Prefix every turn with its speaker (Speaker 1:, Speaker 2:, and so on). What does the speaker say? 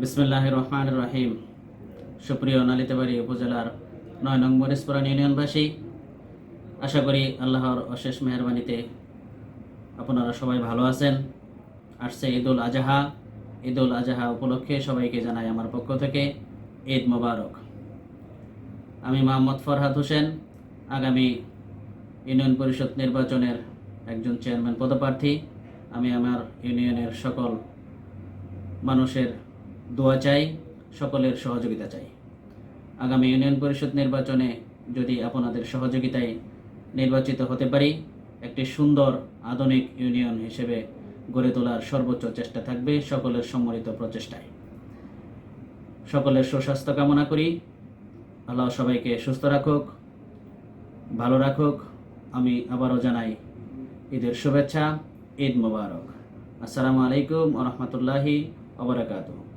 Speaker 1: বিসমুল্লাহ রহমান রহিম সুপ্রিয় নালিতাবাড়ি উপজেলার নয় নং মরিসপুরান ইউনিয়নবাসী, আশা করি আল্লাহর অশেষ মেহরবানিতে আপনারা সবাই ভালো আছেন। আসছে ঈদুল আজহা। ঈদুল আজহা উপলক্ষে সবাইকে জানাই আমার পক্ষ থেকে ঈদ মোবারক। আমি মোহাম্মদ ফরহাদ হোসেন, আগামী ইউনিয়ন পরিষদ নির্বাচনের একজন চেয়ারম্যান পদপ্রার্থী। আমি আমার ইউনিয়নের সকল মানুষের দোয়া চাই, সকলের সহযোগিতা চাই। আগামী ইউনিয়ন পরিষদ নির্বাচনে যদি আপনাদের সহযোগিতায় নির্বাচিত হতে পারি, একটি সুন্দর, আধুনিক ইউনিয়ন হিসেবে গড়ে তোলার সর্বোচ্চ চেষ্টা থাকবে সকলের সম্মিলিত প্রচেষ্টায়। সকলের সুস্বাস্থ্য কামনা করি। আল্লাহ সবাইকে সুস্থ রাখুক, ভালো রাখুক। আমি আবারও জানাই ঈদের শুভেচ্ছা, ঈদ মোবারক। আসসালামু আলাইকুম ওরহমতুল্লাহি ওবরাকাতুহ